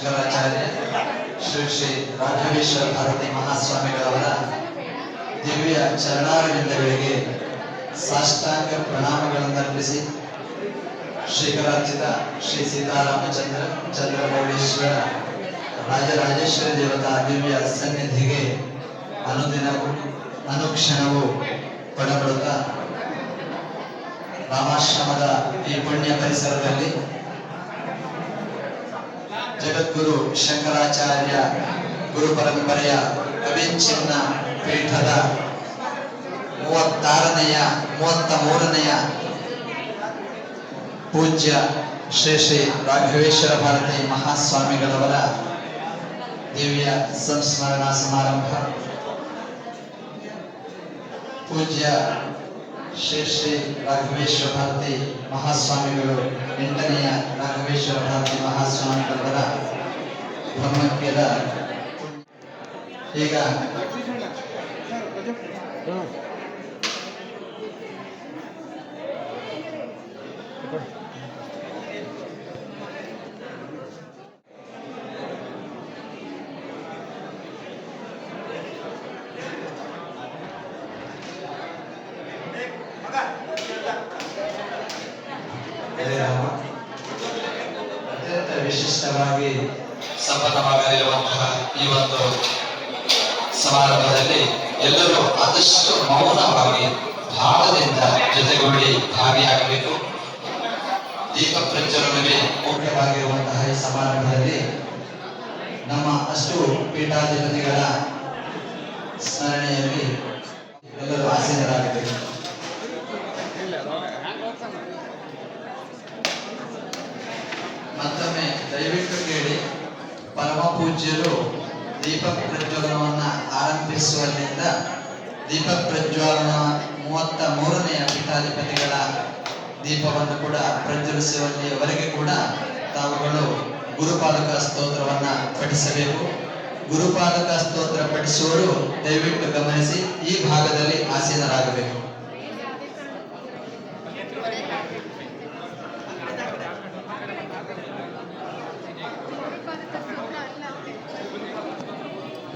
ಶಂಕರಾಚಾರ್ಯ ಶ್ರೀ ಶ್ರೀ ರಾಘವೇಶ್ವರ ಭಾರತಿ ಮಹಾಸ್ವಾಮಿಗಳವರ ದಿವ್ಯ ಚರಣಾರವಿಂದಗಳಿಗೆ ಸಾಷ್ಟಾಂಗ ಪ್ರಣಾಮಗಳನ್ನು ಅರ್ಪಿಸಿ ಶ್ರೀಕರಾರ್ಚಿತ ಶ್ರೀ ಸೀತಾರಾಮಚಂದ್ರ ಚಂದ್ರಮೌಳೇಶ್ವರ ರಾಜರಾಜೇಶ್ವರಿ ದೇವತಾ ದಿವ್ಯ ಸನ್ನಿಧಿಗೆ ಅನುದಿನವೂ ಅನುಕ್ಷಣವೂ ಪಡಬಡುತ್ತಾ ರಾಮಾಶ್ರಮದ ಈ ಪುಣ್ಯ ಪರಿಸರದಲ್ಲಿ ಜಗದ್ಗುರು ಶಂಕರಾಚಾರ್ಯ ಗುರು ಪರಂಪರೆಯ ಅವಿಚ್ಛಿನ್ನ ಪೀಠದ ಮೂವತ್ತಾರನೆಯ ಮೂವತ್ತ ಮೂರನೆಯ ಪೂಜ್ಯ ಶ್ರೀ ಶ್ರೀ ರಾಘವೇಶ್ವರ ಭಾರತಿ ಮಹಾಸ್ವಾಮಿಗಳವರ ದಿವ್ಯ ಸಂಸ್ಮರಣಾ ಸಮಾರಂಭ. ಪೂಜ್ಯ ಶ್ರೀ ಶ್ರೀ ರಾಘವೇಶ್ವರ ಭಾರತಿ ಮಹಾಸ್ವಾಮಿಗಳು ಎಂಟನೆಯ ರಾಘವೇಶ್ವರ ಭಾರತಿ ಮಹಾಸ್ವಾಮಿಗಳವರ ಬ್ರಹ್ಮಕ್ಯದ ಈಗ ಅತ್ಯಂತ ವಿಶಿಷ್ಟವಾಗಿ ಸಂಪನ್ನವಾಗಲಿರುವಂತಹ ಈ ಒಂದು ಸಮಾರಂಭದಲ್ಲಿ ಎಲ್ಲರೂ ಆದಷ್ಟು ಮೌನವಾಗಿ ಭಾವದಿಂದ ಜೊತೆಗೂಡಿ ಭಾಗಿಯಾಗಬೇಕು. ದೀಪ ಪ್ರಜ್ವಲನವೇ ಮುಖ್ಯವಾಗಿರುವಂತಹ ಈ ಸಮಾರಂಭದಲ್ಲಿ ನಮ್ಮ ಅಷ್ಟು ಪೀಠಾಧಿಪತಿಗಳ ಸ್ಮರಣೆಯಲ್ಲಿ ಎಲ್ಲರೂ ಆಸೀನರಾಗಬೇಕು ಮತ್ತೊಮ್ಮೆ ದಯವಿಟ್ಟು ಕೇಳಿ ಪರಮ ಪೂಜ್ಯರು ದೀಪ ಪ್ರಜ್ವಲನವನ್ನ ಆರಂಭಿಸುವಲ್ಲಿಂದ ದೀಪ ಪ್ರಜ್ವಲನ ಮೂವತ್ತ ಮೂರನೆಯ ಪೀಠಾಧಿಪತಿಗಳ ದೀಪವನ್ನು ಕೂಡ ಪ್ರಜ್ವಲಿಸುವಲ್ಲಿಯವರೆಗೆ ಕೂಡ ತಾವುಗಳು ಗುರುಪಾದಕ ಸ್ತೋತ್ರವನ್ನ ಪಠಿಸಬೇಕು. ಗುರುಪಾದಕ ಸ್ತೋತ್ರ ಪಠಿಸುವರು ದಯವಿಟ್ಟು ಗಮನಿಸಿ ಈ ಭಾಗದಲ್ಲಿ ಆಸೀನರಾಗಬೇಕು.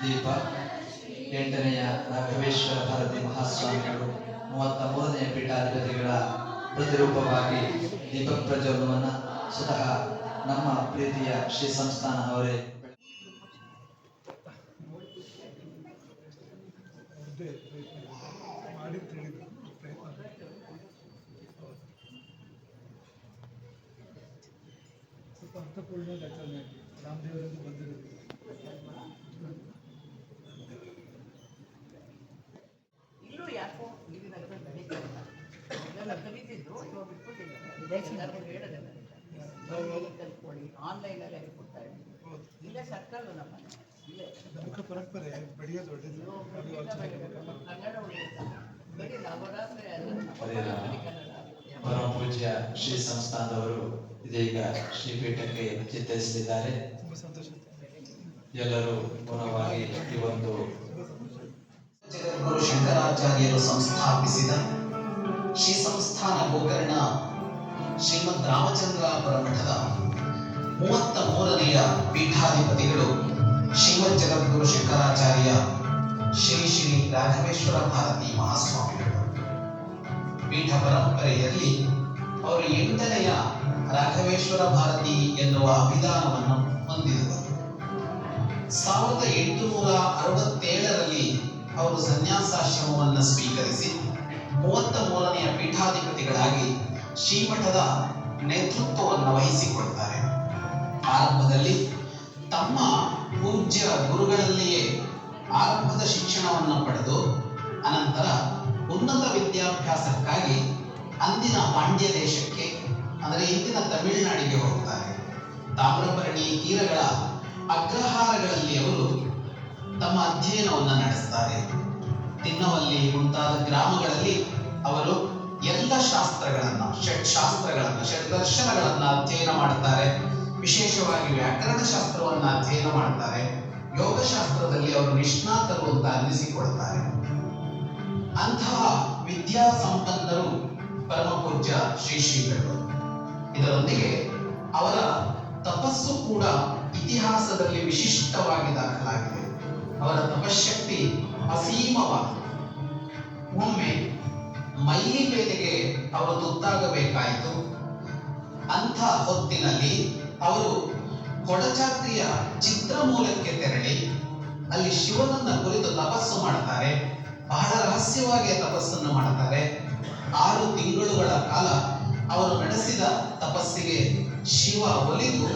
ದೀಪ. ಎಂಟನೆಯ ರಾಘವೇಶ್ವರ ಭಾರತಿ ಮಹಾಸ್ವಾಮಿಗಳು ಮೂವತ್ತ ಮೂರನೆಯ ಪೀಠಾಧಿಪತಿಗಳ ಪ್ರತಿರೂಪವಾಗಿ ದೀಪ ಪ್ರಜ್ವಲನವನ್ನ ಸ್ವತಃ ನಮ್ಮ ಪ್ರೀತಿಯ ಶ್ರೀ ಸಂಸ್ಥಾನ ಅವರೇ ಕಲ್ತ್ಕೊಳ್ಳಿ ಆನ್ಲೈನಲ್ಲಿ ಹೇಳ್ಕೊಡ್ತಾರೆ ಇಲ್ಲೇ ಪರಂಪರೆ ಬೆಳೆಯೋದು ಕನ್ನಡ? ಪರಮ ಪೂಜ್ಯ ಶ್ರೀ ಸಂಸ್ಥಾನದವರು ಇದೀಗ ಶ್ರೀಪೀಠಕ್ಕೆ ಚಿತ್ತರಿಸಲಿದ್ದಾರೆ ತುಂಬ ಎಲ್ಲರೂ ಪುನವಾಗಿ ಈ ಒಂದು ಶಂಕರಾಚಾರ್ಯರು ಸಂಸ್ಥಾಪಿಸಿದ ಶ್ರೀ ಸಂಸ್ಥಾನ ಗೋಕರ್ಣ ಶ್ರೀಮದ್ ರಾಮಚಂದ್ರಾಪುರ ಮಠದ ಮೂವತ್ತ ಮೂರನೆಯ ಪೀಠಾಧಿಪತಿಗಳು ಶ್ರೀಮದ್ ಜಗದ್ಗುರು ಶಂಕರಾಚಾರ್ಯ ಶ್ರೀ ಶ್ರೀ ರಾಘವೇಶ್ವರ ಭಾರತಿ ಮಹಾಸ್ವಾಮಿಗಳು. ಪೀಠ ಪರಂಪರೆಯಲ್ಲಿ ಅವರು ಎಂಟನೆಯ ರಾಘವೇಶ್ವರ ಭಾರತಿ ಎನ್ನುವ ಅಭಿಧಾನವನ್ನು ಹೊಂದಿದರು. ಸಾವಿರದ ಎಂಟುನೂರ ಅರವತ್ತೇಳರಲ್ಲಿ ಅವರು ಸನ್ಯಾಸಾಶ್ರಮವನ್ನು ಸ್ವೀಕರಿಸಿ ಮೂವತ್ತ ಮೂರನೆಯ ಪೀಠಾಧಿಪತಿಗಳಾಗಿ ಶ್ರೀಮಠದ ನೇತೃತ್ವವನ್ನು ವಹಿಸಿಕೊಳ್ತಾರೆ ಆರಂಭದಲ್ಲಿ ತಮ್ಮ ಪೂಜ್ಯ ಗುರುಗಳಲ್ಲಿಯೇ ಆರಂಭದ ಶಿಕ್ಷಣವನ್ನು ಪಡೆದು, ಅನಂತರ ಉನ್ನತ ವಿದ್ಯಾಭ್ಯಾಸಕ್ಕಾಗಿ ಅಂದಿನ ಪಾಂಡ್ಯ ದೇಶಕ್ಕೆ, ಅಂದರೆ ಇಂದಿನ ತಮಿಳುನಾಡಿಗೆ ಹೋಗ್ತಾರೆ. ತಾಮ್ರಪರ್ಣಿ ತೀರಗಳ ಅಗ್ರಹಾರಗಳಲ್ಲಿ ಅವರು ತಮ್ಮ ಅಧ್ಯಯನವನ್ನು ನಡೆಸ್ತಾರೆ. ತಿನ್ನವಲ್ಲಿ ಮುಂತಾದ ಗ್ರಾಮಗಳಲ್ಲಿ ಅವರು ಎಲ್ಲ ಶಾಸ್ತ್ರಗಳನ್ನ ಷಟ್ ಶಾಸ್ತ್ರಗಳನ್ನ ಷಡ್ದರ್ಶನಗಳನ್ನ ಅಧ್ಯಯನ ಮಾಡ್ತಾರೆ. ವಿಶೇಷವಾಗಿ ವ್ಯಾಕರಣ ಶಾಸ್ತ್ರವನ್ನ ಅಧ್ಯಯನ ಮಾಡ್ತಾರೆ. ಯೋಗಶಾಸ್ತ್ರದಲ್ಲಿ ಅವರು ನಿಷ್ಣಾತರು ಅಂತ ಅನ್ನಿಸಿಕೊಳ್ತಾರೆ. ಅಂತಹ ವಿದ್ಯಾ ಸಂಪನ್ನರು ಪರಮ ಪೂಜ್ಯ ಶ್ರೀ ಶ್ರೀಗಳು. ಇದರೊಂದಿಗೆ ಅವರ ತಪಸ್ಸು ಕೂಡ ಇತಿಹಾಸದಲ್ಲಿ ವಿಶಿಷ್ಟವಾಗಿ ದಾಖಲಾಗಿದೆ. ಅವರ ತಪಶಕ್ತಿ ಅಸೀಮವಾದ ಒಮ್ಮೆ ಮೈಲಿ ಬೇಲೆಗೆ ಅವರು ತುತ್ತಾಗಬೇಕಾಯಿತು. ಅಂಥ ಹೊತ್ತಿನಲ್ಲಿ ಅವರು ಕೊಡಚಾದ್ರಿಯ ಚಿತ್ರಮೂಲಕ್ಕೆ ತೆರಳಿ, ಅಲ್ಲಿ ಶಿವನನ್ನ ಕುರಿತು ತಪಸ್ಸು ಮಾಡ್ತಾರೆ. ಬಹಳ ರಹಸ್ಯವಾಗಿ ತಪಸ್ಸನ್ನು ಮಾಡ್ತಾರೆ. ಆರು ತಿಂಗಳುಗಳ ಕಾಲ ಅವರು ನಡೆಸಿದ ತಪಸ್ಸಿಗೆ ಶಿವ ಒಲಿದು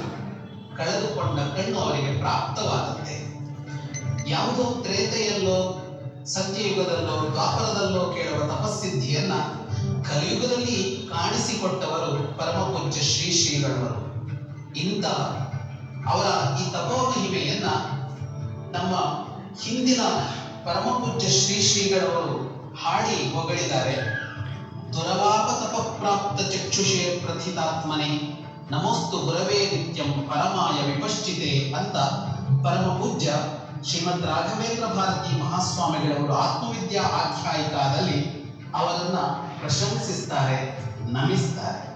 ಕಳೆದುಕೊಂಡ ಕಣ್ಣು ಅವರಿಗೆ ಪ್ರಾಪ್ತವಾಗುತ್ತೆ ಯಾವುದೋ ತ್ರೇತೆಯಲ್ಲೋ ಸತ್ಯಯುಗದಲ್ಲೋ ದ್ವಾಪರದಲ್ಲೋ ಕೇಳುವ ತಪಸ್ಸಿದ್ಧಿಯನ್ನ ಕಲಿಯುಗದಲ್ಲಿ ಕಾಣಿಸಿಕೊಟ್ಟವರು ಪರಮ ಪೂಜ್ಯ ಶ್ರೀ ಶ್ರೀಗಳವರು ಇಂಥ ಅವರ ಈ ತಪೋಮಹಿಮೆಯನ್ನ ನಮ್ಮ ಹಿಂದಿನ ಪರಮ ಪೂಜ್ಯ ಶ್ರೀ ಶ್ರೀಗಳವರು ಹಾಡಿ ಹೊಗಳಿದ್ದಾರೆ. ದುರವಾಪ ತಪಪ್ರಾಪ್ತ ಚಕ್ಷುಷೇ ಪ್ರಥಿತಾತ್ಮನೆ. ನಮೋಸ್ತು ಗುರವೇ ನಿತ್ಯಂ ಪರಮಾಯ ವಿಪಶ್ಚಿತೆ ಅಂತ ಪರಮ ಪೂಜ್ಯ ಶ್ರೀಮದ್ ರಾಘವೇಂದ್ರ ಭಾರತಿ ಮಹಾಸ್ವಾಮಿಗಳವರು ಆತ್ಮವಿದ್ಯಾ ಆಖ್ಯಾಯಿಕಾದಲ್ಲಿ ಅವರನ್ನ ಪ್ರಶಂಸಿಸ್ತಾರೆ ನಮಿಸ್ತಾರೆ.